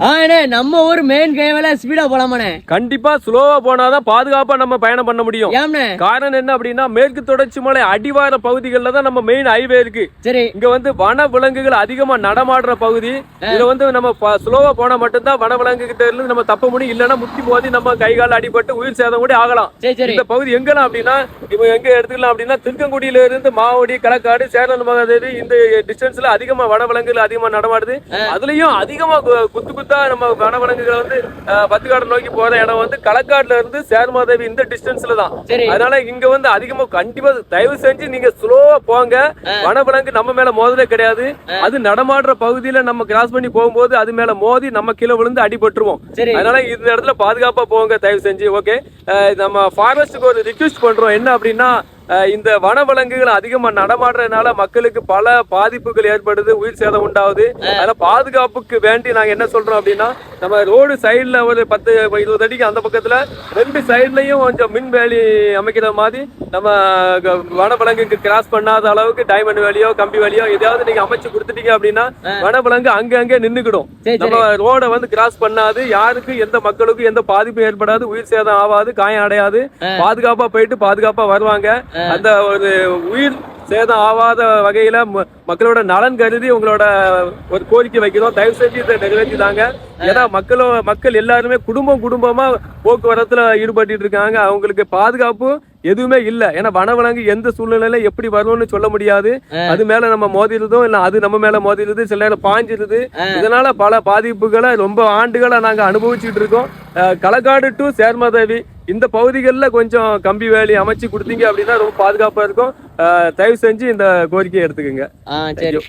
ஆண்ணே நம்ம ஊர் main கைவேல speedo போலாமாண்ணே கண்டிப்பா ஸ்லோவா போனாதான் பாதுகாப்பா நம்ம பயணம் பண்ண முடியும். ஏம்ண்ணே காரணம் என்ன அப்படின்னா மேற்கு தொடர்ச்சி மலை அடிவார பகுதிகளில் தான் நம்ம மெயின் ஹைவே இருக்கு. சரி. இங்க வந்து வன விலங்குகள் அதிகமா நடமாடுற பகுதி. இதுல வந்து நம்ம ஸ்லோவா போனா மட்டும்தான் வன விலங்கு கிட்ட இருந்து நம்ம தப்ப முடியும். இல்லைன்னா முட்டி மோதி நம்ம கை கால் அடிபட்டு உயிர் சேதம் கூட ஆகலாம். இந்த பகுதி எங்கெல்லாம் அப்படின்னா இப்போ எங்க எடுத்துக்கலாம் அப்படின்னா திருக்கங்குடியில இருந்து மாவடி களக்காடு சேரன் மகாதேவி இந்த டிஸ்டன்ஸ்ல அதிகமா வனவிலங்குகள் அதிகமா நடமாடுது. அதுலயும் அதிகமா கு- குத்து குத்தா நம்ம வனவிலங்குகள் வந்து பத்துக்காடு நோக்கி போற இடம் வந்து களக்காடுல இருந்து சேர்மாதேவி இந்த டிஸ்டன்ஸ்ல தான். அதனால இங்க வந்து அதிகமா கண்டிப்பா தயவு செஞ்சு நீங்க ஸ்லோவா போங்க. வனவிலங்கு நம்ம மேல மோதலே கிடையாது. அது நடமாடுற பகுதியில நம்ம கிராஸ் பண்ணி போகும்போது அது மேல மோதி நம்ம கீழே விழுந்து அடிபட்டுருவோம். அதனால இந்த இடத்துல பாதுகாப்பா போங்க தயவு செஞ்சு ஓகே நம்ம ஃபாரஸ்ட்டுக்கு ஒரு ரிக்வெஸ்ட் பண்றோம். என்ன அப்படின்னா இந்த வனவிலங்குகள் அதிகமா நடமாடுறதுனால மக்களுக்கு பல பாதிப்புகள் ஏற்படுது உயிர் சேதம் உண்டாகுது. அதனால பாதுகாப்புக்கு வேண்டி நாங்க என்ன சொல்றோம் அப்படின்னா நம்ம ரோடு சைடுல ஒரு பத்து இருபது அடிக்கு அந்த பக்கத்துல ரெண்டு சைட்லயும் கொஞ்சம் மின் வேலி அமைக்கிற மாதிரி நம்ம வனவிலங்குக்கு கிராஸ் பண்ணாத அளவுக்கு டைமண்ட் வேலியோ கம்பி வேலியோ எதையாவது நீங்க அமைச்சு கொடுத்துட்டீங்க அப்படின்னா வனவிலங்கு அங்க அங்கே நின்னுக்கிடும். சரி சரி. நம்ம ரோட வந்து கிராஸ் பண்ணாது யாருக்கு எந்த மக்களுக்கும் எந்த பாதிப்பும் ஏற்படாது உயிர் சேதம் ஆகாது காயம் அடையாது. பாதுகாப்பா போயிட்டு பாதுகாப்பா வருவாங்க. அந்த ஒரு உயிர் சேதம் ஆகாத வகையில மக்களோட நலன் கருதி உங்களோட ஒரு கோரிக்கை வைக்கிறோம். தயவு செஞ்சு இதை நிறைவேற்றி தாங்க ஏன்னா மக்களோ மக்கள் எல்லாருமே குடும்பம் குடும்பமா போக்குவரத்துல ஈடுபட்டு இருக்காங்க. அவங்களுக்கு பாதுகாப்பு எதுவுமே இல்ல. ஏன்னா வனவிலங்கு எந்த சூழ்நிலையில எப்படி வரும்னு சொல்ல முடியாது. அது மேல நம்ம மோதிருதோ இல்ல அது நம்ம மேல மோதிருது சில நேரம் பாஞ்சிருது இதனால பல பாதிப்புகளை ரொம்ப ஆண்டுகளா நாங்க அனுபவிச்சுட்டு இருக்கோம். களக்காடு டு சேர்மாதேவி. இந்த பகுதிகளில் கொஞ்சம் கம்பி வேலி அமைச்சு கொடுத்தீங்க அப்படின்னா ரொம்ப பாதுகாப்பா இருக்கும். தயவு செஞ்சு இந்த கோரிக்கையை எடுத்துக்கோங்க. சரி.